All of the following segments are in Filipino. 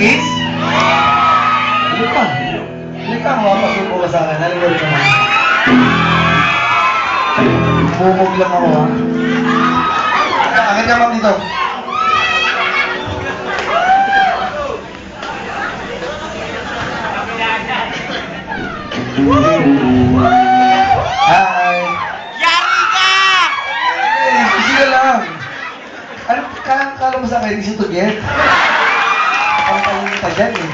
kiss? Halika. Halika, mapasuko ka sa akin. Halika rin naman. Bumog lang ako, ha? Agad ka, ma'am, dito. Hi! Yari ka! Eh, ka lang. Ano, kala, kala mo sa akin, to get? Ang talong ka dyan eh.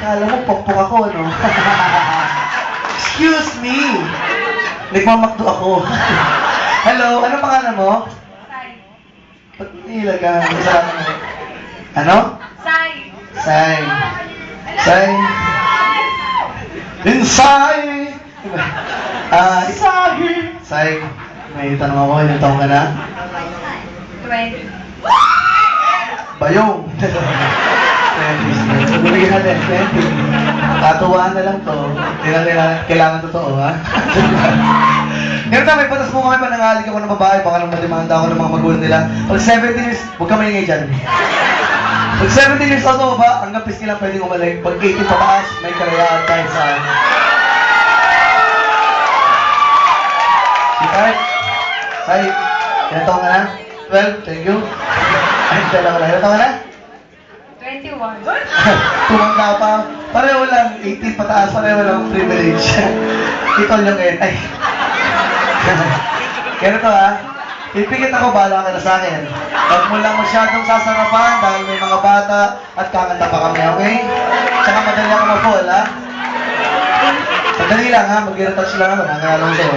Kala mo, pokpok ako, ano? Excuse me! Nagmamakdo ako. Hello, ano pangalan mo? Sai. Ba't nilaga? Masarap mo. Ano? Sai. Say. Say. Inside! Ah, Sai. Say, may tanong ako, ilang taong ka na? Bayong. 20. Bumigyan natin, 20. Tatuwaan na lang to. Hindi na kailangan, totoo, ha? Ngayon na, may patas mo kami, manangalig ako ng babae, baka nang madimanda ako ng mga magulang nila. Pag 17 years, huwag ka maingay dyan. Pag 17 years old ba, hanggang piski lang pwedeng umalik. Pag 18 pataas, may karayaan kahit saan. Sweetheart, Say, ilan taong ka na? 12, thank you. Ay, dala ko lang. Ilan ka na? Twenty-one. Tumanda pa. Pareho lang, 18 pataas, pareho lang privilege. Ito yung ngayon. Ay. Ganito ha. Pipigit ako, bahala ka na sa akin. Huwag mo lang masyadong sasarapan dahil may mga bata at kakanta pa kami, okay? Tsaka madali ako ma-fall, ha? Madali lang, ha? Mag-retouch lang ako, nangalang to.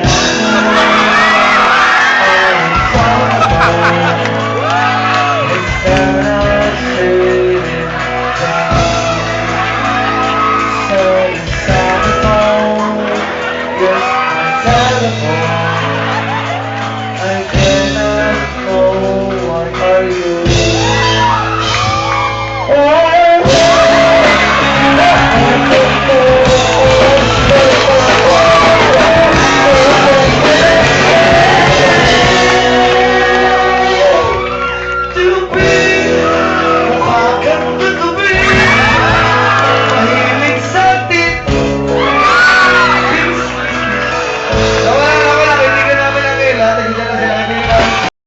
Yeah.